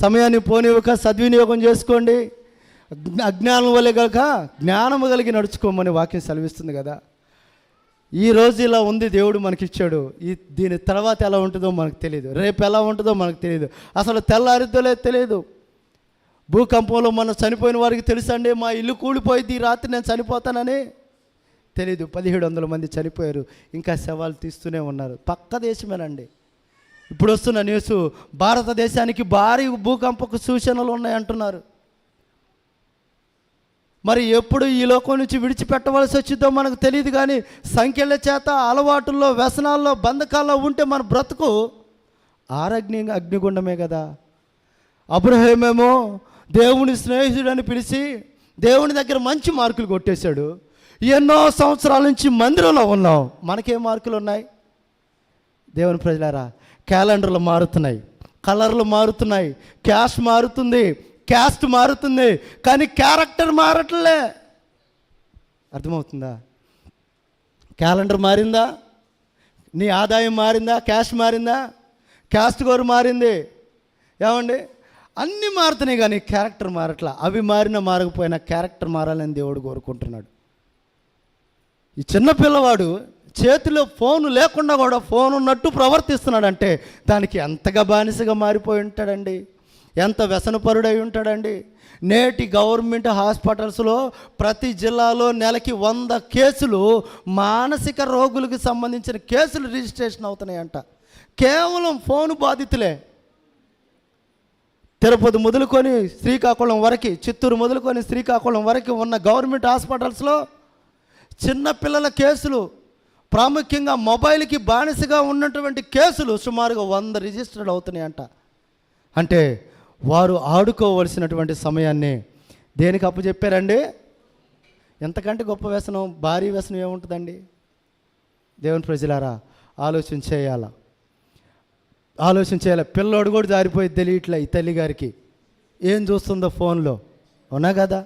సమయాన్ని పోనివ్వక సద్వినియోగం చేసుకోండి. అజ్ఞానం వల్ల కనుక జ్ఞానము కలిగి నడుచుకోమని వాక్యం సెలవిస్తుంది కదా. ఈ రోజు ఇలా ఉంది దేవుడు మనకిచ్చాడు. ఈ దీని తర్వాత ఎలా ఉంటుందో మనకు తెలియదు రేపు ఎలా ఉంటుందో మనకు తెలియదు అసలు తెల్లారిద్దోలే తెలియదు భూకంపంలో మనం చనిపోయిన వారికి తెలుసండి మా ఇల్లు కూలిపోయింది ఈ రాత్రి నేను చనిపోతానని తెలీదు. పదిహేడు వందల మంది చనిపోయారు. ఇంకా శవాలు తీస్తూనే ఉన్నారు. పక్క దేశమేనండి. ఇప్పుడు వస్తున్న న్యూస్ భారతదేశానికి భారీ భూకంపకు సూచనలు ఉన్నాయి అంటున్నారు. మరి ఎప్పుడు ఈ లోకం నుంచి విడిచిపెట్టవలసి వచ్చిందో మనకు తెలియదు కానీ సంఖ్యల చేత అలవాటుల్లో వ్యసనాల్లో బంధకాల్లో ఉంటే మన బ్రతుకు ఆరగ్ని అగ్నిగుండమే కదా. అబ్రహేమేమో దేవుని స్నేహితుడని పిలిచి దేవుని దగ్గర మంచి మార్కులు కొట్టేశాడు. ఎన్నో సంవత్సరాల నుంచి మందిరంలో ఉన్నాం. మనకే మార్కులు ఉన్నాయి దేవుని ప్రజలారా క్యాలెండర్లు మారుతున్నాయి. కలర్లు మారుతున్నాయి. క్యాష్ మారుతుంది. క్యాస్ట్ మారుతుంది. కానీ క్యారెక్టర్ మారట్లే. అర్థమవుతుందా? క్యాలెండర్ మారిందా? నీ ఆదాయం మారిందా? క్యాష్ మారిందా? క్యాస్ట్ కోర్ మారింది. ఏమండి? అన్నీ మారుతున్నాయి కానీ క్యారెక్టర్ మారట్లా. అవి మారినా మారకపోయినా క్యారెక్టర్ మారాలని దేవుడు కోరుకుంటున్నాడు. ఈ చిన్న పిల్లవాడు చేతిలో ఫోన్ లేకుండా కూడా ఫోన్ ఉన్నట్టు ప్రవర్తిస్తున్నాడంటే దానికి ఎంతగా బానిసగా మారిపోయి ఉంటాడండి? ఎంత వ్యసనపరుడై ఉంటాడండి? నేటి గవర్నమెంట్ హాస్పిటల్స్లో ప్రతి జిల్లాలో నెలకి వంద కేసులు మానసిక రోగులకు సంబంధించిన కేసులు రిజిస్ట్రేషన్ అవుతున్నాయంట. కేవలం ఫోన్ బాధితులే. తిరుపతి మొదలుకొని శ్రీకాకుళం వరకు చిత్తూరు మొదలుకొని శ్రీకాకుళం వరకు ఉన్న గవర్నమెంట్ హాస్పిటల్స్లో చిన్నపిల్లల కేసులు ప్రాముఖ్యంగా మొబైల్కి బానిసగా ఉన్నటువంటి కేసులు సుమారుగా వంద రిజిస్టర్డ్ అవుతున్నాయంట. అంటే వారు ఆడుకోవలసినటువంటి సమయాన్ని దేనికి అప్పు చెప్పారండి? ఎంతకంటే గొప్ప వ్యసనం భారీ వ్యసనం ఏముంటుందండి? దేవుని ప్రజలారా ఆలోచన చేయాలా. ఆలోచన చేయాలి. పిల్లోడు కూడా జారిపోయి తెలియట్లే ఈ తల్లి గారికి ఏం చూస్తుందో ఫోన్లో? అవునా కదా?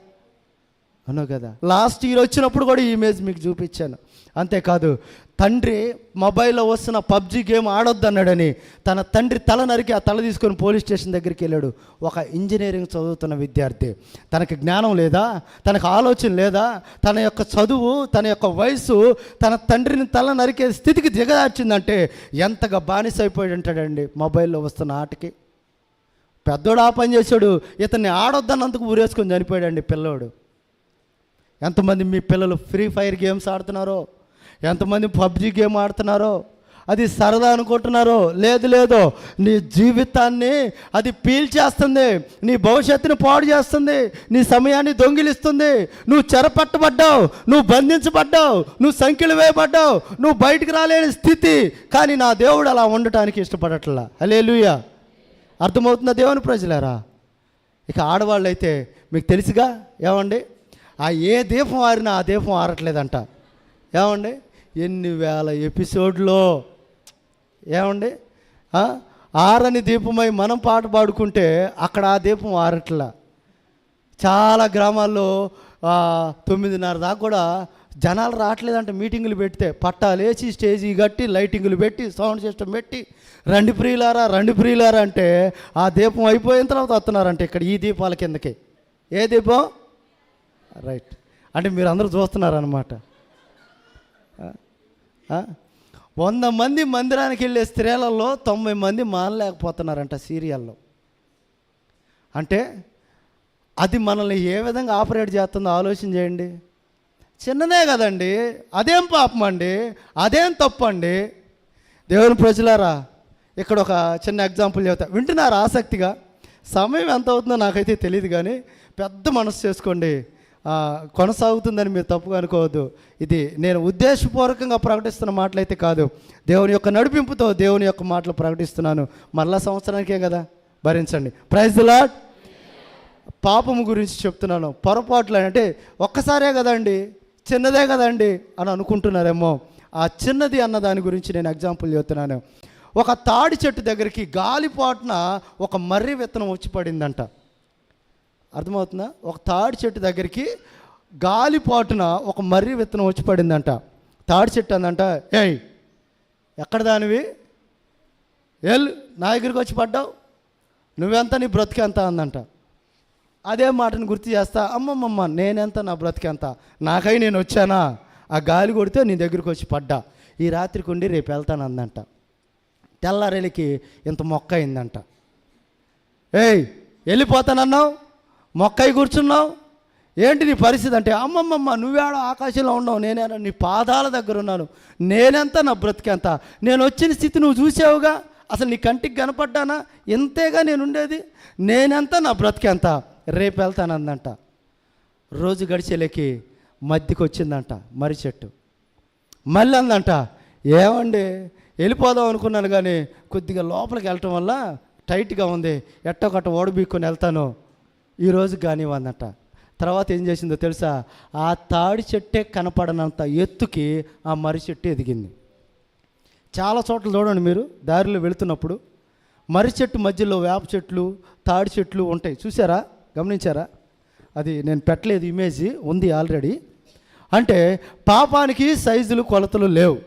అవునా కదా? లాస్ట్ ఇయర్ వచ్చినప్పుడు కూడా ఈ ఇమేజ్ మీకు చూపించాను. అంతేకాదు తండ్రి మొబైల్లో వస్తున్న పబ్జి గేమ్ ఆడొద్దు అన్నాడని తన తండ్రి తల నరికి ఆ తల తీసుకొని పోలీస్ స్టేషన్ దగ్గరికి వెళ్ళాడు. ఒక ఇంజనీరింగ్ చదువుతున్న విద్యార్థి. తనకి జ్ఞానం లేదా? తనకు ఆలోచన లేదా? తన యొక్క చదువు తన యొక్క వయసు తన తండ్రిని తల నరికే స్థితికి దిగదార్చిందంటే ఎంతగా బానిస అయిపోయి ఉంటాడండి మొబైల్లో వస్తున్న ఆటకి. పెద్దోడు ఆ పని చేశాడు ఇతన్ని ఆడొద్దన్నందుకు ఊరేసుకొని చనిపోయాడండి పిల్లోడు. ఎంతమంది మీ పిల్లలు ఫ్రీ ఫైర్ గేమ్స్ ఆడుతున్నారో? ఎంతమంది పబ్జి గేమ్ ఆడుతున్నారో అది సరదా అనుకుంటున్నారో లేదు లేదు నీ జీవితాన్ని అది పీల్చేస్తుంది నీ భవిష్యత్తుని పాడు చేస్తుంది నీ సమయాన్ని దొంగిలిస్తుంది నువ్వు చెరపట్టబడ్డావు నువ్వు బంధించబడ్డావు నువ్వు సంఖ్యలు వేయబడ్డావు నువ్వు బయటికి రాలేని స్థితి కానీ నా దేవుడు అలా ఉండటానికి ఇష్టపడట్లా. అలేలుయా అర్థమవుతుందా దేవుని ప్రజలారా? ఇక ఆడవాళ్ళు అయితే మీకు తెలుసుగా ఏమండి? ఆ ఏ దీపం ఆరినా ఆ దీపం ఆరట్లేదంట. ఏమండి? ఎన్ని వేల ఎపిసోడ్లో? ఏమండి? ఆరని దీపమై మనం పాట పాడుకుంటే అక్కడ ఆ దీపం ఆరట్లా. చాలా గ్రామాల్లో తొమ్మిదిన్నర దాకా కూడా జనాలు రావట్లేదంటే మీటింగులు పెడితే. పట్టాలేసి స్టేజీ కట్టి లైటింగులు పెట్టి సౌండ్ సిస్టమ్ పెట్టి రండి ప్రియులారా రండి ప్రియులారా అంటే ఆ దీపం అయిపోయిన తర్వాత వస్తున్నారంటే ఇక్కడ ఈ దీపాల కిందకి. ఏ దీపం? రైట్. అంటే మీరు అందరూ చూస్తున్నారనమాట వంద మంది మందిరానికి వెళ్ళే స్త్రీలలో తొంభై మంది మానలేకపోతున్నారంట సీరియల్లో. అంటే అది మనల్ని ఏ విధంగా ఆపరేట్ చేస్తుందో ఆలోచన చేయండి. చిన్నదే కదండి అదేం పాపం అండి అదేం తప్పు అండి దేవుని ప్రజలారా ఇక్కడ ఒక చిన్న ఎగ్జాంపుల్ చెబుతా వింటున్నారు ఆసక్తిగా? సమయం ఎంత అవుతుందో నాకైతే తెలియదు కానీ పెద్ద మనసు చేసుకోండి. కొనసాగుతుందని మీరు తప్పుగా అనుకోవద్దు. ఇది నేను ఉద్దేశపూర్వకంగా ప్రకటిస్తున్న మాటలైతే కాదు. దేవుని యొక్క నడిపింపుతో దేవుని యొక్క మాటలు ప్రకటిస్తున్నాను. మరలా సంవత్సరానికే కదా? భరించండి. ప్రైజ్ లాడ్ పాపము గురించి చెప్తున్నాను. పొరపాట్లు అంటే ఒక్కసారే కదండి చిన్నదే కదండి అని అనుకుంటున్నారేమో. ఆ చిన్నది అన్న దాని గురించి నేను ఎగ్జాంపుల్ చెప్తున్నాను. ఒక తాడి చెట్టు దగ్గరికి గాలిపాటున ఒక మర్రి విత్తనం వచ్చి పడిందంట. అర్థమవుతుందా? ఒక తాడి చెట్టు దగ్గరికి గాలిపాటున ఒక మర్రి విత్తనం వచ్చి పడిందంట. తాడి చెట్టు అందంట ఏయ్ ఎక్కడ దానివి? ఎల్ నా దగ్గరికి వచ్చి పడ్డావు? నువ్వెంత నీ బ్రతికెంత అందంట. అదే మాటను గుర్తు చేస్తా అమ్మమ్మమ్మ నేనెంత నా బ్రతికెంత నాకై నేను వచ్చానా? ఆ గాలి కొడితే నీ దగ్గరికి వచ్చి పడ్డా. ఈ రాత్రికి ఉండి రేపు వెళ్తాను అందంట. తెల్లారేలికి ఇంత మొక్క అయిందంట. ఏయ్ వెళ్ళిపోతానన్నావు? మొక్కై కూర్చున్నావు? ఏంటి నీ పరిస్థితి అంటే అమ్మమ్మమ్మ నువ్వేడ ఆకాశంలో ఉన్నావు నేనేనా నీ పాదాల దగ్గర ఉన్నాను. నేనెంత నా బ్రతికెంత? నేను వచ్చిన స్థితి నువ్వు చూసావుగా? అసలు నీ కంటికి కనపడ్డానా? ఇంతేగా నేను ఉండేది నేనెంత నా బ్రతికెంత? రేపు వెళ్తానందంట. రోజు గడిచేలేకి మధ్యకి వచ్చిందంట మర్రి చెట్టు. మళ్ళీ అందంట ఏమండి? వెళ్ళిపోదాం అనుకున్నాను కానీ కొద్దిగా లోపలికి వెళ్ళటం వల్ల టైట్గా ఉంది. ఎట్టో గట్ట ఓడబీక్కొని వెళ్తాను. ఈరోజు కానివ్వందంట తర్వాత ఏం చేసిందో తెలుసా? ఆ తాడి చెట్టే కనపడనంత ఎత్తుకి ఆ మర్రి చెట్టు ఎదిగింది. చాలా చోట్ల చూడండి మీరు దారిలో వెళుతున్నప్పుడు మర్రి చెట్టు మధ్యలో వేప చెట్లు తాడి చెట్లు ఉంటాయి. చూసారా గమనించారా? అది నేను పెట్టలేదు ఇమేజ్ ఉంది ఆల్రెడీ. అంటే పాపానికి సైజులు కొలతలు లేవు.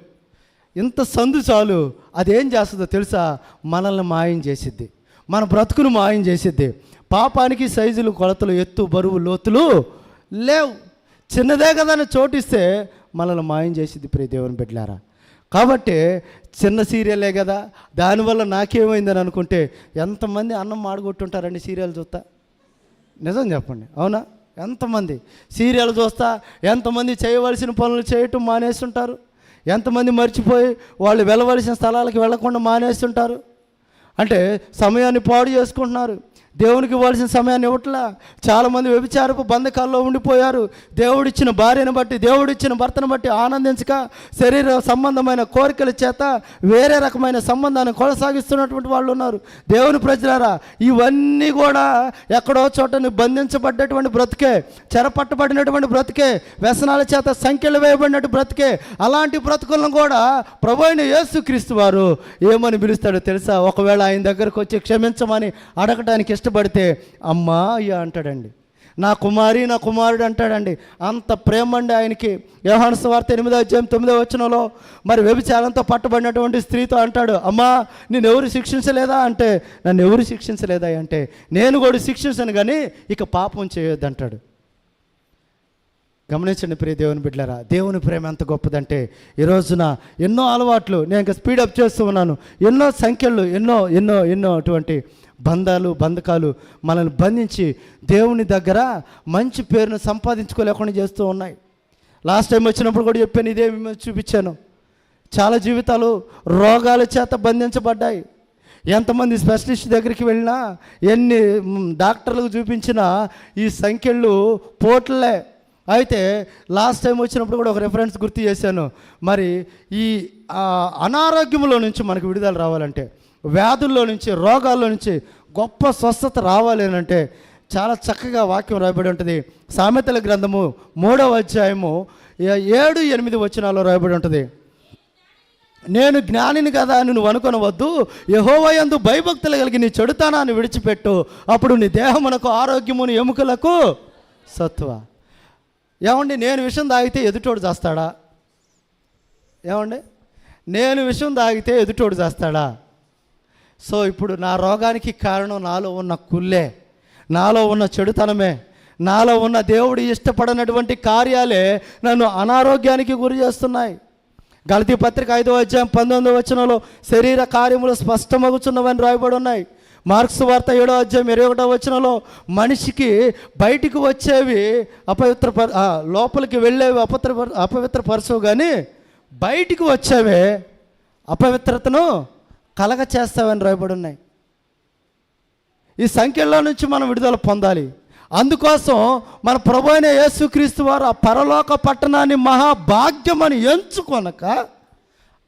ఇంత సందు చాలు. అదేం చేస్తుందో తెలుసా? మనల్ని మాయం చేసిద్ది. మన బ్రతుకును మాయం చేసిద్ది. పాపానికి సైజులు కొలతలు ఎత్తు బరువు లోతులు లేవు. చిన్నదే కదా అని చోటిస్తే మనల్ని మాయం చేసింది ప్రియ దేవుని పెట్టారా కాబట్టి చిన్న సీరియలే కదా. దానివల్ల నాకేమైందని అనుకుంటే ఎంతమంది అన్నం మాడగొట్టుంటారండి సీరియల్ చూస్తా? నిజం చెప్పండి. అవునా? ఎంతమంది? సీరియల్ చూస్తా ఎంతమంది చేయవలసిన పనులు చేయటం మానేస్తుంటారు? ఎంతమంది మర్చిపోయి వాళ్ళు వెళ్ళవలసిన స్థలాలకు వెళ్ళకుండా మానేస్తుంటారు? అంటే సమయాన్ని పాడు చేసుకుంటున్నారు. దేవునికి ఇవ్వాల్సిన సమయాన్ని ఇవ్వట్లా? చాలామంది వ్యభిచారపు బంధకాల్లో ఉండిపోయారు. దేవుడిచ్చిన భార్యను బట్టి దేవుడిచ్చిన భర్తను బట్టి ఆనందించక శరీర సంబంధమైన కోరికల చేత వేరే రకమైన సంబంధాన్ని కొనసాగిస్తున్నటువంటి వాళ్ళు ఉన్నారు. దేవుని ప్రజలారా ఇవన్నీ కూడా ఎక్కడో చోట బంధించబడ్డటువంటి బ్రతికే చెరపట్టబడినటువంటి బ్రతికే వ్యసనాల చేత సంఖ్యలు వేయబడినట్టు బ్రతికే అలాంటి బ్రతుకులను కూడా ప్రభు అయిన యేసుక్రీస్తు వారు ఏమని పిలుస్తాడో తెలుసా? ఒకవేళ ఆయన దగ్గరకు వచ్చి క్షమించమని అడగటానికి ఇష్టపడితే అమ్మా అయ్యా అంటాడండి. నా కుమారి నా కుమారుడు అంటాడండి. అంత ప్రేమ అండి ఆయనకి. యోహాను వార్త ఎనిమిదో అధ్యాయం తొమ్మిదో వచ్చినలో మరి వ్యభిచారంతో పట్టబడినటువంటి స్త్రీతో అంటాడు అమ్మా నేను ఎవరు శిక్షించలేదా? అంటే నన్ను ఎవరు శిక్షించలేదా? అంటే నేను కూడా శిక్షించను కానీ ఇక పాపం చేయొద్దు అంటాడు గమనించండి ప్రియ దేవుని బిడ్డలారా దేవుని ప్రేమ ఎంత గొప్పదంటే ఈ రోజున ఎన్నో అలవాట్లు నేను ఇంకా స్పీడప్ చేస్తూ ఉన్నాను. ఎన్నో సంఖ్యలు ఎన్నో ఎన్నో ఎన్నో అటువంటి బంధాలు బంధకాలు మనల్ని బంధించి దేవుని దగ్గర మంచి పేరును సంపాదించుకోలేకుండా చేస్తూ ఉన్నాయి. లాస్ట్ టైం వచ్చినప్పుడు కూడా చెప్పాను ఇదే చూపించాను. చాలా జీవితాలు రోగాల చేత బంధించబడ్డాయి. ఎంతమంది స్పెషలిస్ట్ దగ్గరికి వెళ్ళినా ఎన్ని డాక్టర్లకు చూపించినా ఈ సంఖ్యలు పోట్లే. అయితే లాస్ట్ టైం వచ్చినప్పుడు కూడా ఒక రెఫరెన్స్ గుర్తు చేశాను. మరి ఈ అనారోగ్యంలో నుంచి మనకు విడుదల రావాలంటే వ్యాధుల్లో నుంచి రోగాల్లో నుంచి గొప్ప స్వస్థత రావాలి అని అంటే చాలా చక్కగా వాక్యం రాయబడి ఉంటుంది. సామెతల గ్రంథము మూడవ అధ్యాయము ఏడు ఎనిమిది వచనాల్లో రాయబడి ఉంటుంది. నేను జ్ఞానిని కదా అని నువ్వు అనుకొనవద్దు. యహోవయందు భయభక్తులు కలిగి నీ చెడుతానాన్ని విడిచిపెట్టు. అప్పుడు నీ దేహమునకు ఆరోగ్యమును ఎముకలకు సత్వ ఏమండి నేను విషం తాగితే ఎదుటోడు చేస్తాడా? ఏమండి? నేను విషం తాగితే ఎదుటోడు చేస్తాడా? సో ఇప్పుడు నా రోగానికి కారణం నాలో ఉన్న కుల్లే నాలో ఉన్న చెడుతనమే నాలో ఉన్న దేవుడు ఇష్టపడనటువంటి కార్యాలే నన్ను అనారోగ్యానికి గురి చేస్తున్నాయి. గలతీ పత్రిక ఐదో అధ్యాయం పంతొమ్మిదో వచనంలో శరీర కార్యములు స్పష్టమగుచున్నవని రాయబడి ఉన్నాయి. మార్క్స్ వార్త ఏడో అధ్యాయం ఇరవై ఒకటో వచనంలో మనిషికి బయటికి వచ్చేవి అపవిత్ర లోపలికి వెళ్ళేవి అపవిత్ర అపవిత్ర పరచవు కానీ బయటికి వచ్చేవే అపవిత్రతను కలగ చేస్తావని రాయబడి ఉన్నాయి ఈ సంఖ్యల్లో నుంచి మనం విడుదల పొందాలి. అందుకోసం మన ప్రభు అయిన యేసుక్రీస్తు వారు ఆ పరలోక పట్టణాన్ని మహాభాగ్యమని ఎంచుకొనక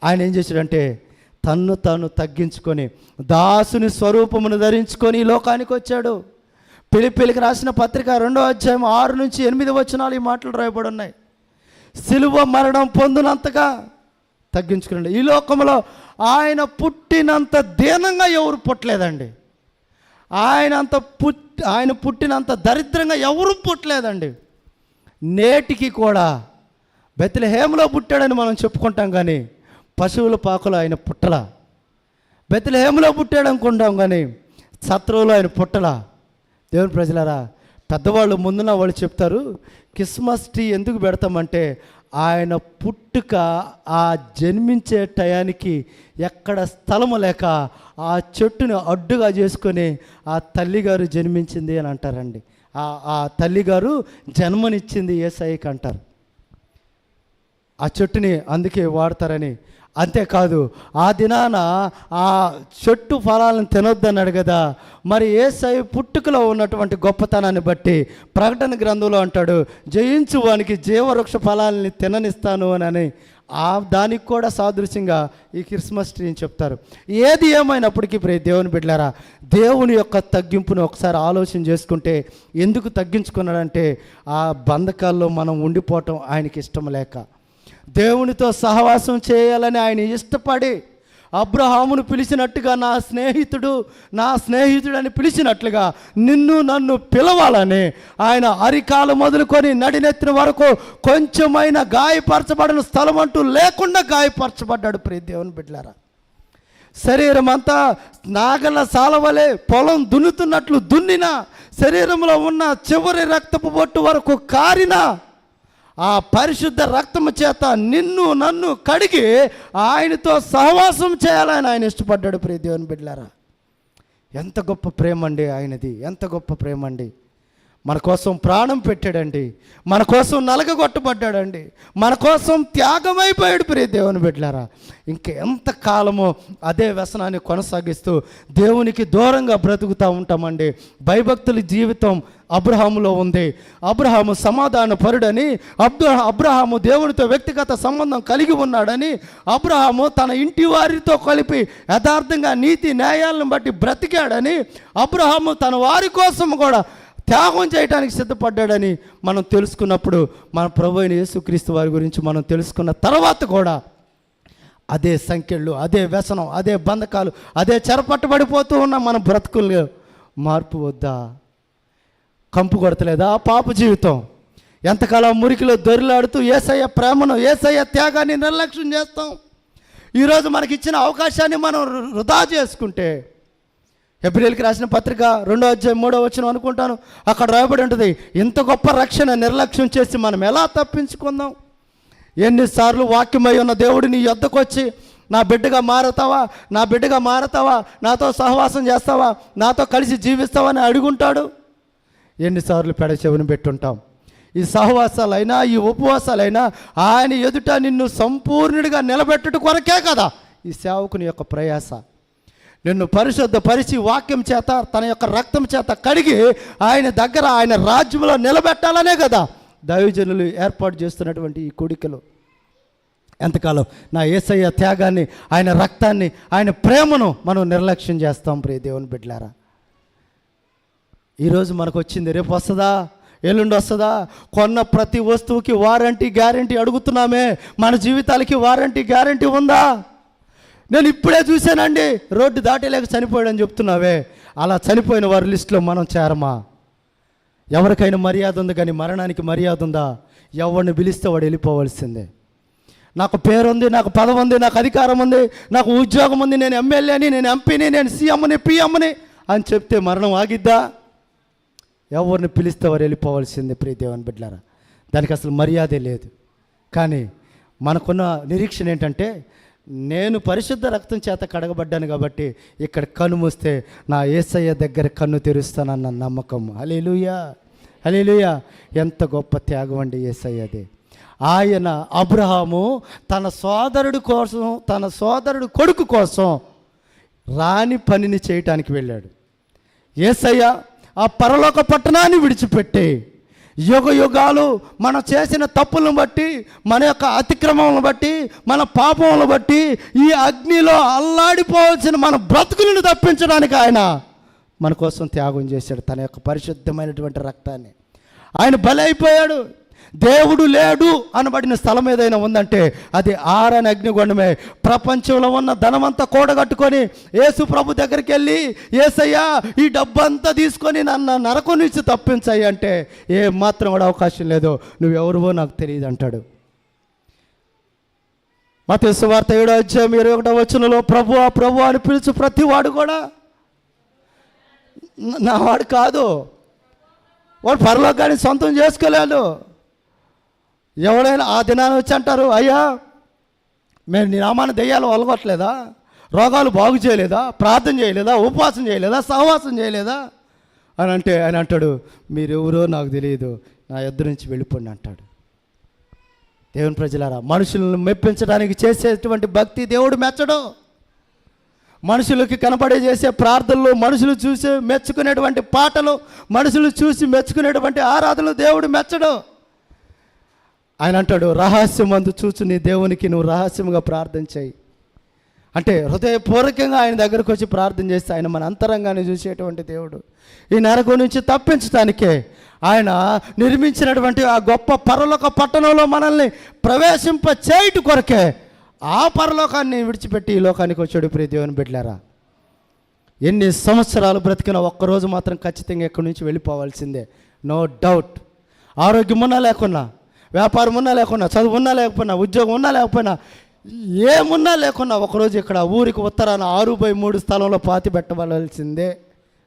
ఆయన ఏం చేశాడంటే తన్ను తాను తగ్గించుకొని దాసుని స్వరూపమును ధరించుకొని ఈ లోకానికి వచ్చాడు. పిలిపిలికి రాసిన పత్రిక రెండో అధ్యాయం ఆరు నుంచి ఎనిమిది వచనాలు ఈ మాటలు రాయబడి ఉన్నాయి సిలువ మరణం పొందినంతగా తగ్గించుకున్నాడు. ఈ లోకంలో ఆయన పుట్టినంత దీనంగా ఎవరు పుట్టలేదండి. ఆయన అంత పుట్టి ఆయన పుట్టినంత దరిద్రంగా ఎవరు పుట్టలేదండి. నేటికి కూడా బెత్లహేమలో పుట్టాడని మనం చెప్పుకుంటాం కానీ పశువుల పాకలో ఆయన పుట్టల. బెత్లహేమలో పుట్టాడు అనుకుంటాం కానీ సత్రువులో ఆయన పుట్టల. దేవుని ప్రజలారా పెద్దవాళ్ళు ముందున వాళ్ళు చెప్తారు క్రిస్మస్ ట్రీ ఎందుకు పెడతామంటే ఆయన పుట్టుక ఆ జన్మించే టయానికి ఎక్కడ స్థలము లేక ఆ చెట్టుని అడ్డుగా చేసుకొని ఆ తల్లిగారు జన్మించింది అని అంటారండి. ఆ ఆ తల్లిగారు జన్మనిచ్చింది ఏసఐకి అంటారు. ఆ చెట్టుని అందుకే వాడతారని అంతేకాదు ఆ దినాన ఆ చెట్టు ఫలాలను తినొద్దన్నాడు కదా మరి ఏసై పుట్టుకలో ఉన్నటువంటి గొప్పతనాన్ని బట్టి ప్రకటన గ్రంథంలో అంటాడు జయించు వానికి జీవవృక్ష ఫలాలని తిననిస్తాను అని ఆ దానికి కూడా సాదృశ్యంగా ఈ క్రిస్మస్ ట్రీని చెప్తారు. ఏది ఏమైనప్పటికీ ప్రే దేవుని బిడ్డారా దేవుని యొక్క తగ్గింపును ఒకసారి ఆలోచన చేసుకుంటే ఎందుకు తగ్గించుకున్నాడంటే ఆ బంధకాల్లో మనం ఉండిపోవటం ఆయనకి ఇష్టం లేక. దేవునితో సహవాసం చేయాలని ఆయన ఇష్టపడి అబ్రహామును పిలిచినట్టుగా నా స్నేహితుడు నా స్నేహితుడు అని పిలిచినట్లుగా నిన్ను నన్ను పిలవాలని ఆయన అరికాలు మొదలుకొని నడినెత్తిన వరకు కొంచెమైన గాయపరచబడిన స్థలం అంటూ లేకుండా గాయపరచబడ్డాడు ప్రియ దేవుని బిడ్డలారా. శరీరం అంతా నాగల సాలవలే పొలం దున్నుతున్నట్లు దున్నిన శరీరంలో ఉన్న చివరి రక్తపు బొట్టు వరకు కారిన ఆ పరిశుద్ధ రక్తము చేత నిన్ను నన్ను కడిగి ఆయనతో సహవాసం చేయాలని ఆయన ఇష్టపడ్డాడు. ప్రియ దేవుని బిడ్డలారా ఎంత గొప్ప ప్రేమ అండి ఆయనది. ఎంత గొప్ప ప్రేమ అండి. మన కోసం ప్రాణం పెట్టాడండి. మన కోసం నలగగొట్టబడ్డాడండి. మన కోసం త్యాగమైపోయాడు ప్రియ దేవుని బిడ్డలారా. ఇంకెంత కాలమో అదే వ్యసనాన్ని కొనసాగిస్తూ దేవునికి దూరంగా బ్రతుకుతూ ఉంటామండి. భయభక్తుల జీవితం అబ్రహాములో ఉంది. అబ్రహాము సమాధాన పరుడని అబ్దు అబ్రహాము దేవునితో వ్యక్తిగత సంబంధం కలిగి ఉన్నాడని అబ్రహాము తన ఇంటి వారితో కలిపి యథార్థంగా నీతి న్యాయాలను బట్టి బ్రతికాడని అబ్రహాము తన వారి కోసం కూడా త్యాగం చేయడానికి సిద్ధపడ్డాడని మనం తెలుసుకున్నప్పుడు మన ప్రభు అయిన యేసుక్రీస్తు వారి గురించి మనం తెలుసుకున్న తర్వాత కూడా అదే సంఖ్యలు అదే వ్యసనం అదే బంధకాలు అదే చెరపట్టబడిపోతూ ఉన్న మన బ్రతుకులు మార్పు వద్దా? కంపు కొడతలేదా పాప జీవితం? ఎంతకాలం మురికిలో దొరిలాడుతూ ఏసయ్య ప్రేమను ఏసయ్య త్యాగాన్ని నిర్లక్ష్యం చేస్తాం? ఈరోజు మనకి ఇచ్చిన అవకాశాన్ని మనం వృధా చేసుకుంటే ఎబ్రిల్కి రాసిన పత్రిక రెండో అధ్యాయం మూడో వచ్చిన అనుకుంటాను. అక్కడ రాయబడి ఉంటుంది ఇంత గొప్ప రక్షణ నిర్లక్ష్యం చేసి మనం ఎలా తప్పించుకుందాం? ఎన్నిసార్లు వాక్యమై ఉన్న దేవుడు నీ యొద్దకు వచ్చి నా బిడ్డగా మారతావా? నా బిడ్డగా మారతావా? నాతో సహవాసం చేస్తావా? నాతో కలిసి జీవిస్తావా? అని అడుగుంటాడు. ఎన్నిసార్లు పెడచెవిని పెట్టుంటాం. ఈ సహవాసాలైనా ఈ ఉపవాసాలైనా ఆయన ఎదుట నిన్ను సంపూర్ణుడిగా నిలబెట్టుట కొరకే కదా? ఈ సేవకుని యొక్క ప్రయాస. నిన్ను పరిశుద్ధ పరిచి వాక్యం చేత తన యొక్క రక్తం చేత కడిగి ఆయన దగ్గర ఆయన రాజ్యంలో నిలబెట్టాలనే కదా దైవజనులు ఏర్పాటు చేస్తున్నటువంటి ఈ కోడికలు ఎంతకాలం నా ఏసయ్య త్యాగాన్ని ఆయన రక్తాన్ని ఆయన ప్రేమను మనం నిర్లక్ష్యం చేస్తాం ప్రియ దేవుని బిడ్డలారా. ఈరోజు మనకు వచ్చింది రేపు వస్తుందా? ఎల్లుండి వస్తుందా? కొన్న ప్రతి వస్తువుకి వారంటీ గ్యారంటీ అడుగుతున్నామే. మన జీవితాలకి వారంటీ గ్యారంటీ ఉందా? నేను ఇప్పుడే చూశానండి. రోడ్డు దాటేలేక చనిపోయాడని చెప్తున్నావే. అలా చనిపోయిన వారి లిస్టులో మనం చేరమా? ఎవరికైనా మర్యాద ఉంది కానీ మరణానికి మర్యాద ఉందా? ఎవరిని పిలిస్తే వాడు వెళ్ళిపోవాల్సిందే. నాకు పేరు ఉంది నాకు పదవి ఉంది నాకు అధికారం ఉంది నాకు ఉద్యోగం ఉంది నేను ఎమ్మెల్యేని నేను ఎంపీని నేను సీఎంని పిఎంని అని చెప్తే మరణం ఆగిద్దా? ఎవరిని పిలిస్తే వారు వెళ్ళిపోవాల్సిందే ప్రియ దేవుని దానికి అసలు మర్యాదే లేదు. కానీ మనకున్న నిరీక్షణ ఏంటంటే నేను పరిశుద్ధ రక్తం చేత కడగబడ్డాను కాబట్టి ఇక్కడ కన్ను మూస్తే నా ఏసయ్య దగ్గర కన్ను తెరుస్తానన్న నమ్మకం. అలీలుయా అలీలుయా ఎంత గొప్ప త్యాగం అండి ఏసయ్యది ఆయన అబ్రహాము తన సోదరుడు కోసం తన సోదరుడు కొడుకు కోసం రాని పనిని చేయటానికి వెళ్ళాడు. ఏసయ్య ఆ పరలోక పట్టణాన్ని విడిచిపెట్టే యుగ యుగాలు మనం చేసిన తప్పులను బట్టి మన యొక్క అతిక్రమములను బట్టి మన పాపములను బట్టి ఈ అగ్నిలో అల్లాడిపోవాల్సిన మన బ్రతుకులను తప్పించడానికి ఆయన మన కోసం త్యాగం చేశాడు తన యొక్క పరిశుద్ధమైనటువంటి రక్తాన్ని. ఆయన బలైపోయాడు. అయిపోయాడు దేవుడు లేడు అనబడిన స్థలం ఏదైనా ఉందంటే అది ఆరని అగ్నిగుండమే. ప్రపంచంలో ఉన్న ధనమంతా కూడగట్టుకొని యేసు ప్రభు దగ్గరికి వెళ్ళి ఏసయ్యా ఈ డబ్బంతా తీసుకొని నన్ను నరకం నుంచి తప్పించాయి అంటే ఏ మాత్రం కూడా అవకాశం లేదు. నువ్వెవరువో నాకు తెలియదు అంటాడు. మత వార్త ఏడో అధ్యాయం ఇరవై ఒకటో వచనంలో ప్రభు ప్రభు అని పిలుచు ప్రతివాడు కూడా. నా వాడు కాదు. వాడు పరలోకాన్ని సొంతం చేసుకోలేడు. ఎవడైనా ఆ దినాన్ని వచ్చి అంటారు అయ్యా మేము నీ నామాన్ని దెయ్యాలు వలగొట్టలేదా? రోగాలు బాగు చేయలేదా? ప్రార్థన చేయలేదా? ఉపవాసం చేయలేదా? సహవాసం చేయలేదా? అని అంటే ఆయన అంటాడు మీరెవరో నాకు తెలియదు నా ఇద్దరు నుంచి వెళ్ళిపోండి అంటాడు. దేవుని ప్రజలారా మనుషులను మెప్పించడానికి చేసేటువంటి భక్తి దేవుడు మెచ్చడు. మనుషులకి కనపడే చేసే ప్రార్థనలు మనుషులు చూసి మెచ్చుకునేటువంటి పాటలు మనుషులు చూసి మెచ్చుకునేటువంటి ఆరాధనలు దేవుడు మెచ్చడు. ఆయన అంటాడు రహస్యమందు చూచు నీ దేవునికి నువ్వు రహస్యంగా ప్రార్థన చేయి. అంటే హృదయపూర్వకంగా ఆయన దగ్గరకు వచ్చి ప్రార్థన చేస్తే ఆయన మన అంతరంగాన్ని చూసేటువంటి దేవుడు. ఈ నరకం నుంచి తప్పించడానికే ఆయన నిర్మించినటువంటి ఆ గొప్ప పరలోక పట్టణంలో మనల్ని ప్రవేశింప చేయుట కొరకే ఆ పరలోకాన్ని విడిచిపెట్టి ఈ లోకానికి వచ్చాడు ప్రియ దేవుని బిడ్డలారా. ఎన్ని సంవత్సరాలు బ్రతికిన ఒక్కరోజు మాత్రం ఖచ్చితంగా ఎక్కడి నుంచి వెళ్ళిపోవాల్సిందే. No doubt. ఆరోగ్యం ఉన్నా లేకున్నా వ్యాపారం ఉన్నా లేకున్నా చదువు ఉన్నా లేకపోయినా ఉద్యోగం ఉన్నా లేకపోయినా ఏమున్నా లేకున్నా ఒకరోజు ఇక్కడ ఊరికి ఉత్తరాన ఆరు బై మూడు స్థలంలో పాతి పెట్టవలసిందే.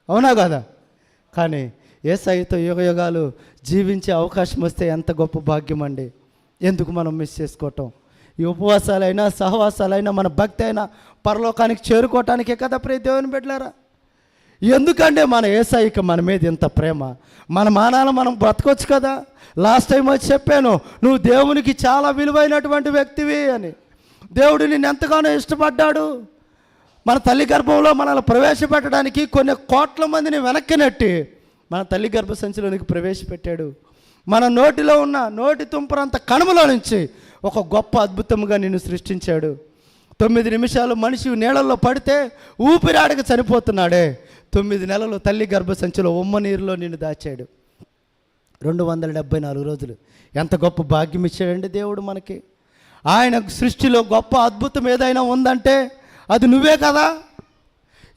అవునా కదా? కానీ ఏసైతో యుగ యుగాలు జీవించే అవకాశం వస్తే ఎంత గొప్ప భాగ్యం అండి. ఎందుకు మనం మిస్ చేసుకోవటం? ఈ ఉపవాసాలైనా సహవాసాలైనా మన భక్తి అయినా పరలోకానికి చేరుకోవటానికే కదా ప్రియ దేవుని పెట్టలేరా ఎందుకంటే మన ఏసైకి మన మీద ఇంత ప్రేమ. మన మానాలు మనం బ్రతకొచ్చు కదా? లాస్ట్ టైం వచ్చి చెప్పాను నువ్వు దేవునికి చాలా విలువైనటువంటి వ్యక్తివి అని. దేవుడు నిన్ను ఎంతగానో ఇష్టపడ్డాడు. మన తల్లి గర్భంలో మనల్ని ప్రవేశపెట్టడానికి కొన్ని కోట్ల మందిని వెనక్కి నెట్టి మన తల్లి గర్భ సంచిలోనికి ప్రవేశపెట్టాడు. మన నోటిలో ఉన్న నోటి తుంపరంత కణములో నుంచి ఒక గొప్ప అద్భుతంగా నిన్ను సృష్టించాడు. తొమ్మిది నిమిషాలు మనిషి నీళ్ళల్లో పడితే ఊపిరాడక చనిపోతున్నాడే. తొమ్మిది నెలలు తల్లి గర్భసంచులో ఉమ్మ నీరులో నిన్ను దాచాడు. రెండు వందల డెబ్భై నాలుగు రోజులు. ఎంత గొప్ప భాగ్యం ఇచ్చాడండి దేవుడు మనకి. ఆయన సృష్టిలో గొప్ప అద్భుతం ఏదైనా ఉందంటే అది నువ్వే కదా.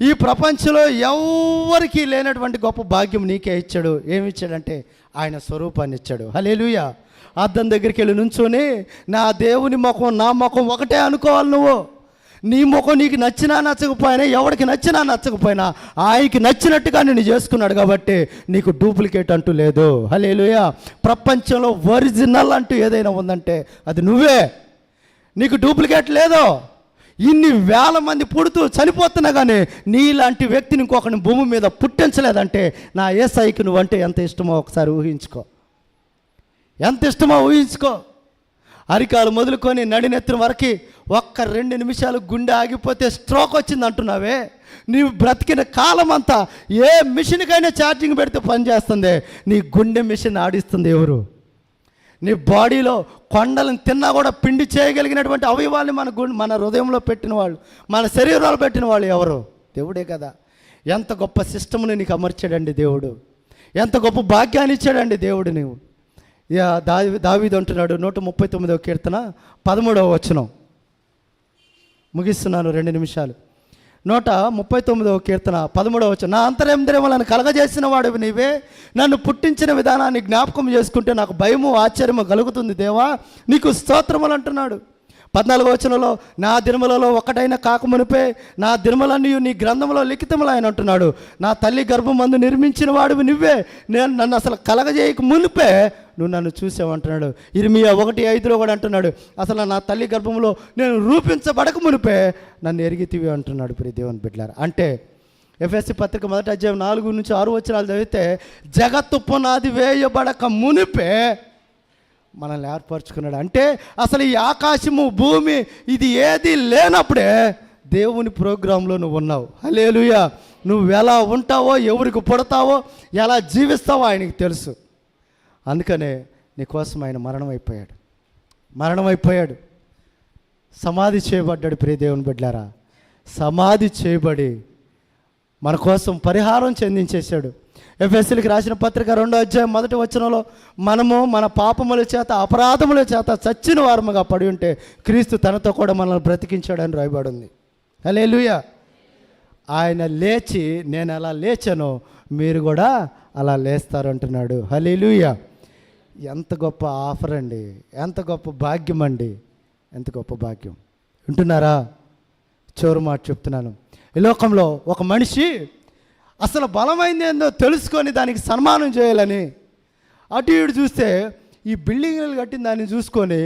ఈ ప్రపంచంలో ఎవ్వరికీ లేనటువంటి గొప్ప భాగ్యం నీకే ఇచ్చాడు. ఏమి ఇచ్చాడంటే ఆయన స్వరూపాన్ని ఇచ్చాడు. హలేలుయ అద్దం దగ్గరికి వెళ్ళి నుంచొని నా దేవుని ముఖం నా ముఖం ఒకటే అనుకోవాలి నువ్వు. నీ ముఖం నీకు నచ్చినా నచ్చకపోయినా ఎవరికి నచ్చినా నచ్చకపోయినా ఆయనకి నచ్చినట్టుగా నేను చేసుకున్నాడు కాబట్టి నీకు డూప్లికేట్ అంటూ లేదు. హలేలుయ ప్రపంచంలో ఒరిజినల్ అంటూ ఏదైనా ఉందంటే అది నువ్వే. నీకు డూప్లికేట్ లేదో. ఇన్ని వేల మంది పుడుతూ చనిపోతున్నా కానీ నీలాంటి వ్యక్తిని ఇంకొకరిని భూమి మీద పుట్టించలేదంటే నా ఏసైకి నువ్వంటే ఎంత ఇష్టమో ఒకసారి ఊహించుకో. ఎంత ఇష్టమో ఊహించుకో. అరికాలు మొదలుకొని నడినెత్తిన వరకు ఒక్క రెండు నిమిషాలు గుండె ఆగిపోతే స్ట్రోక్ వచ్చింది అంటున్నావే? నీవు బ్రతికిన కాలం అంతా ఏ మిషన్కైనా ఛార్జింగ్ పెడితే పనిచేస్తుంది నీ గుండె మిషన్ ఆడిస్తుంది ఎవరు? నీ బాడీలో కొండలను తిన్నా కూడా పిండి చేయగలిగినటువంటి అవయవాల్ని మన గుండె మన హృదయంలో పెట్టిన వాళ్ళు మన శరీరాలు పెట్టిన వాళ్ళు ఎవరు? దేవుడే కదా. ఎంత గొప్ప సిస్టమ్ని నీకు అమర్చాడండి దేవుడు. ఎంత గొప్ప భాగ్యాన్ని ఇచ్చాడండి దేవుడు నీవు. ఇక దావి దావీదు అంటున్నాడు నూట ముప్పై తొమ్మిదవ కీర్తన పదమూడవ వచనం. ముగిస్తున్నాను రెండు నిమిషాలు. నూట ముప్పై తొమ్మిదవ కీర్తన పదమూడవ వచ్చిన నా అంతరేంద్రియములను కలగజేసిన వాడివి నీవే. నన్ను పుట్టించిన విధానాన్ని జ్ఞాపకం చేసుకుంటే నాకు భయము ఆశ్చర్యము కలుగుతుంది దేవా. నీకు స్తోత్రములు అంటున్నాడు. పద్నాలుగో వచనంలో నా దినములలో ఒకటైన కాకమునిపే నా దినములన్నీ నీ గ్రంథంలో లిఖితములు ఆయన అంటున్నాడు. నా తల్లి గర్భం మందు నిర్మించిన వాడివి నువ్వే నేను నన్ను అసలు కలగజేయక మునిపే నువ్వు నన్ను చూసావు అంటున్నాడు. ఇరిమియా ఒకటి ఐదులో కూడా అంటున్నాడు అసలు నా తల్లి గర్భంలో నేను రూపించబడక మునిపే నన్ను ఎరిగితివి అంటున్నాడు ప్రియ దేవుని బిడ్డలారా. అంటే ఎఫ్ఎస్సి పత్రిక మొదటి అధ్యాయం నాలుగు నుంచి ఆరు వచనాలు చదివితే జగత్తు పునాది వేయబడక మునిపే మనల్ని ఏర్పరచుకున్నాడు. అంటే అసలు ఈ ఆకాశము భూమి ఇది ఏది లేనప్పుడే దేవుని ప్రోగ్రాంలో నువ్వు ఉన్నావు. హలేలుయా నువ్వు ఎలా ఉంటావో ఎవరికి పుడతావో ఎలా జీవిస్తావో ఆయనకి తెలుసు. అందుకనే నీకోసం ఆయన మరణం అయిపోయాడు మరణం అయిపోయాడు సమాధి చేయబడ్డాడు ప్రియ దేవుని బిడ్డారా. సమాధి చేయబడి మన కోసం పరిహారం చెందించేశాడు. ఎఫ్ఎస్సీలకు రాసిన పత్రిక రెండో అధ్యాయం మొదటి వచనంలో మనము మన పాపముల చేత అపరాధముల చేత చచ్చిన వారముగా పడి ఉంటే క్రీస్తు తనతో కూడా మనల్ని బ్రతికించాడని రాయబడి ఉంది లూయ ఆయన లేచి నేను అలా లేచానో మీరు కూడా అలా లేస్తారు అంటున్నాడు హలేలుయా ఎంత గొప్ప ఆఫర్ అండి. ఎంత గొప్ప భాగ్యం అండి. ఎంత గొప్ప భాగ్యం. వింటున్నారా? చోరు మాట చెప్తున్నాను. ఈ లోకంలో ఒక మనిషి అసలు బలమైంది ఏందో తెలుసుకొని దానికి సన్మానం చేయాలని. అటు ఇటు చూస్తే ఈ బిల్డింగ్లు కట్టిన దాన్ని చూసుకొని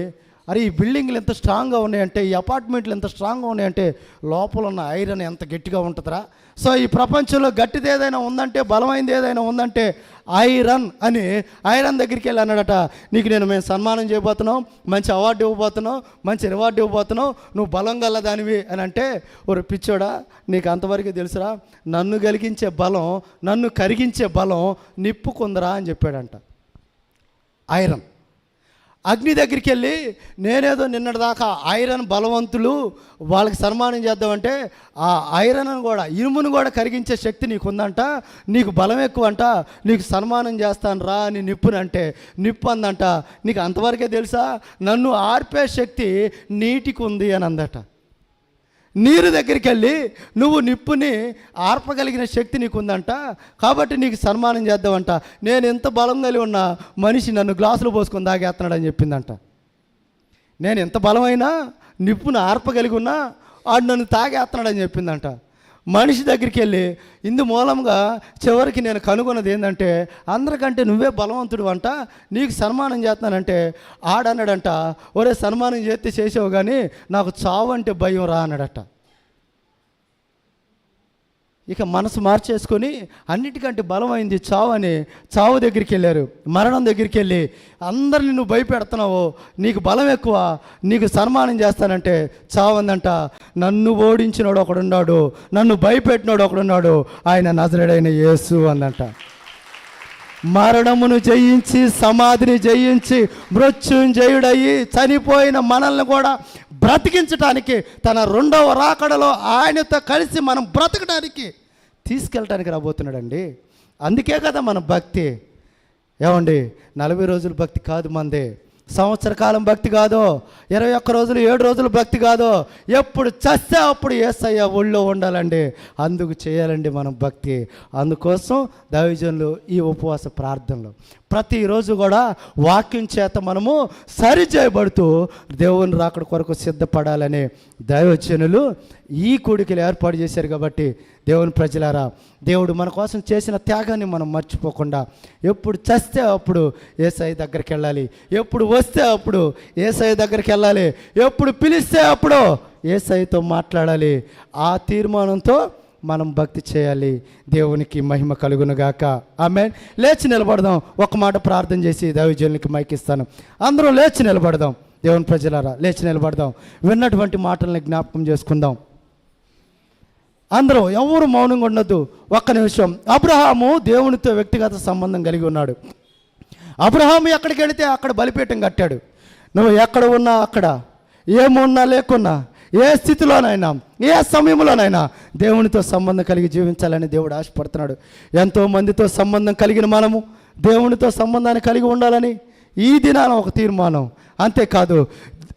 అరే ఈ బిల్డింగ్లు ఎంత స్ట్రాంగ్గా ఉన్నాయంటే ఈ అపార్ట్మెంట్లు ఎంత స్ట్రాంగ్గా ఉన్నాయంటే లోపల ఉన్న ఐరన్ ఎంత గట్టిగా ఉంటుందిరా? సో ఈ ప్రపంచంలో గట్టిది ఏదైనా ఉందంటే బలమైనది ఏదైనా ఉందంటే ఐరన్ అని ఐరన్ దగ్గరికి వెళ్ళి అన్నాడట నీకు నేను మేము సన్మానం చేయబోతున్నాం మంచి అవార్డు ఇవ్వబోతున్నాం మంచి రివార్డు ఇవ్వబోతున్నాం నువ్వు బలం గల దానివి అని అంటే ఒక పిచ్చోడా నీకు అంతవరకు తెలుసురా నన్ను కలిగించే బలం నన్ను కరిగించే బలం నిప్పుకుందరా అని చెప్పాడంట. ఐరన్. అగ్ని దగ్గరికి వెళ్ళి నేనేదో నిన్నటిదాకా ఐరన్ బలవంతులు వాళ్ళకి సన్మానం చేద్దామంటే ఆ ఐరన్ కూడా ఇనుమును కూడా కరిగించే శక్తి నీకు ఉందంట నీకు బలం ఎక్కువ అంట నీకు సన్మానం చేస్తాను రా అని నిప్పునంటే నిప్పు అందంట. నీకు అంతవరకే తెలుసా? నన్ను ఆర్పే శక్తి నీటికి ఉంది అని అందట. నీరు దగ్గరికి వెళ్ళి నువ్వు నిప్పుని ఆర్పగలిగిన శక్తి నీకు ఉందంట కాబట్టి నీకు సన్మానం చేద్దామంట. నేను ఎంత బలం కలిగి ఉన్నా మనిషి నన్ను గ్లాసులు పోసుకొని తాగేస్తున్నాడు అని చెప్పిందంట. నేను ఎంత బలమైనా నిప్పును ఆర్పగలిగి ఉన్నా ఆడు నన్ను తాగేస్తున్నాడని చెప్పిందంట. మనిషి దగ్గరికి వెళ్ళి ఇందు మూలంగా చివరికి నేను కనుగొన్నది ఏంటంటే అందరికంటే నువ్వే బలవంతుడు అంట నీకు సన్మానం చేస్తున్నానంటే ఆడన్నాడంట ఒరే సన్మానం చేస్తే చేసావు కానీ నాకు చావు అంటే భయం రా అన్నాడట. ఇక మనసు మార్చేసుకొని అన్నిటికంటే బలమైంది చావు అని చావు దగ్గరికి వెళ్ళారు. మరణం దగ్గరికి వెళ్ళి అందరిని నువ్వు భయపెడుతున్నావు నీకు బలం ఎక్కువ నీకు సన్మానం చేస్తానంటే చావు అందంట. నన్ను ఓడించినోడు ఒకడున్నాడు నన్ను భయపెట్టినోడు ఒకడున్నాడు ఆయన నజరుడైన యేసు అందంట. మరణమును జయించి సమాధిని జయించి మృత్యుంజయుడయ్యి చనిపోయిన మనల్ని కూడా బ్రతికించటానికి తన రెండవ రాకడలో ఆయనతో కలిసి మనం బ్రతకడానికి తీసుకెళ్ళటానికి రాబోతున్నాడండి. అందుకే కదా మన భక్తి. ఏమండి? నలభై రోజుల భక్తి కాదు మంది. సంవత్సర కాలం భక్తి కాదో. ఇరవై ఒక్క రోజులు ఏడు రోజులు భక్తి కాదో. ఎప్పుడు చస్తే అప్పుడు ఏసయ్య ఒళ్ళో ఉండాలండి. అందుకు చేయాలండి మనం భక్తి. అందుకోసం దైవజనులు ఈ ఉపవాస ప్రార్థనలు. ప్రతిరోజు కూడా వాక్యం చేత మనము సరి చేయబడుతూ దేవుని రాకడ కొరకు సిద్ధపడాలని దైవజనులు ఈ కోడికలు ఏర్పాటు చేశారు కాబట్టి దేవుని ప్రజలారా దేవుడు మన కోసం చేసిన త్యాగాన్ని మనం మర్చిపోకుండా ఎప్పుడు చస్తే అప్పుడు ఏసఐ దగ్గరికి వెళ్ళాలి ఎప్పుడు వస్తే అప్పుడు ఏసఐ దగ్గరికి వెళ్ళాలి ఎప్పుడు పిలిస్తే అప్పుడు ఏసఐతో మాట్లాడాలి. ఆ తీర్మానంతో మనం భక్తి చేయాలి. దేవునికి మహిమ కలుగునుగాక. ఆమె లేచి నిలబడదాం. ఒక మాట ప్రార్థన చేసి దైవజనులకి మైకిస్తాను అందరం లేచి నిలబడదాం. దేవుని ప్రజలారా లేచి నిలబడదాం. విన్నటువంటి మాటల్ని జ్ఞాపకం చేసుకుందాం. అందరూ ఎవరు మౌనంగా ఉండొద్దు. ఒక్క నిమిషం. అబ్రహాము దేవునితో వ్యక్తిగత సంబంధం కలిగి ఉన్నాడు. అబ్రహాము ఎక్కడికి వెళితే అక్కడ బలిపీఠం కట్టాడు. నువ్వు ఎక్కడ ఉన్నా అక్కడ. ఏమున్నా లేకున్నా ఏ స్థితిలోనైనా ఏ సమయంలోనైనా దేవునితో సంబంధం కలిగి జీవించాలని దేవుడు ఆశపడుతున్నాడు. ఎంతో మందితో సంబంధం కలిగిన మనము దేవునితో సంబంధాన్ని కలిగి ఉండాలని ఈ దినాన ఒక తీర్మానం. అంతేకాదు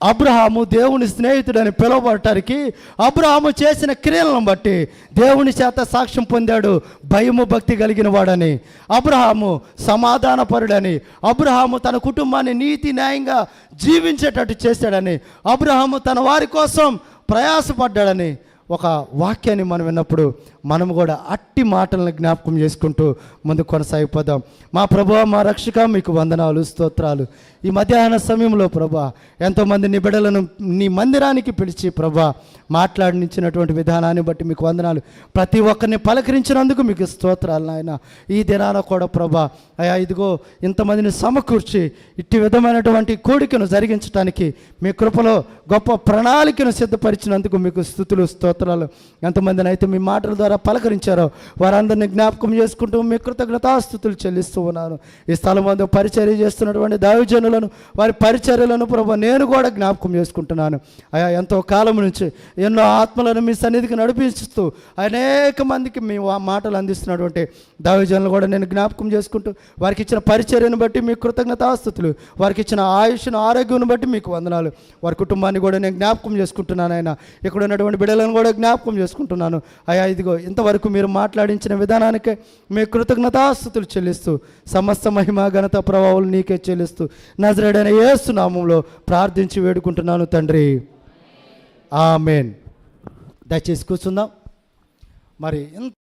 అబ్రహాము దేవుని స్నేహితుడని పిలువబడటానికి అబ్రహాము చేసిన క్రియలను బట్టి దేవుని చేత సాక్ష్యం పొందాడు భయము భక్తి కలిగిన వాడని. అబ్రహాము సమాధానపరుడని అబ్రహాము తన కుటుంబాన్ని నీతి న్యాయంగా జీవించేటట్టు చేశాడని అబ్రహాము తన వారి కోసం ప్రయాసపడ్డాడని ఒక వాక్యాన్ని మనం విన్నప్పుడు మనం కూడా అట్టి మాటలను జ్ఞాపకం చేసుకుంటూ ముందు కొనసాగిపోదాం. మా ప్రభు మా రక్షక మీకు వందనాలు స్తోత్రాలు. ఈ మధ్యాహ్న సమయంలో ప్రభా ఎంతోమంది నిబిడలను నీ మందిరానికి పిలిచి ప్రభా మాట్లాడించినటువంటి విధానాన్ని బట్టి మీకు వందనాలు. ప్రతి ఒక్కరిని పలకరించినందుకు మీకు స్తోత్రాలు నాయన. ఈ దినాన కూడా ప్రభా అయా ఇదిగో ఇంతమందిని సమకూర్చి ఇట్టి విధమైనటువంటి కోడికను జరిగించడానికి మీ కృపలో గొప్ప ప్రణాళికను సిద్ధపరిచినందుకు మీకు స్థుతులు స్తోత్రాలు. ఎంతమందిని అయితే మీ మాటల ద్వారా పలకరించారో. వారందరినీ జ్ఞాపకం చేసుకుంటూ మీ కృతజ్ఞతాస్థుతులు చెల్లిస్తూ ఉన్నాను. ఈ స్థలం మందు పరిచర్య చేస్తున్నటువంటి దైవజనులను వారి పరిచర్యలను ప్రభు నేను కూడా జ్ఞాపకం చేసుకుంటున్నాను. అయా ఎంతో కాలం నుంచి ఎన్నో ఆత్మలను మీ సన్నిధికి నడిపిస్తూ అనేక మందికి మీ మాటలు అందిస్తున్నటువంటి దైవజనులు కూడా నేను జ్ఞాపకం చేసుకుంటూ వారికి ఇచ్చిన పరిచర్యను బట్టి మీ కృతజ్ఞతాస్థుతులు వారికి ఇచ్చిన ఆయుష్ను ఆరోగ్యం బట్టి మీకు వందనాలు. వారి కుటుంబాన్ని కూడా నేను జ్ఞాపకం చేసుకుంటున్నాను ఆయన ఇక్కడ ఉన్నటువంటి బిడ్డలను కూడా జ్ఞాపకం చేసుకుంటున్నాను. అయా ఇదిగో ఇంతవరకు మీరు మాట్లాడించిన విధానానికి మీ కృతజ్ఞతాస్థుతులు చెల్లిస్తూ సమస్త మహిమ ఘనత ప్రభావాలు నీకే చెల్లిస్తూ నజరేడైన యేసు ప్రార్థించి వేడుకుంటున్నాను తండ్రి. ఆమెన్. దయచేసి కూర్చుందాం. మరి ఇంత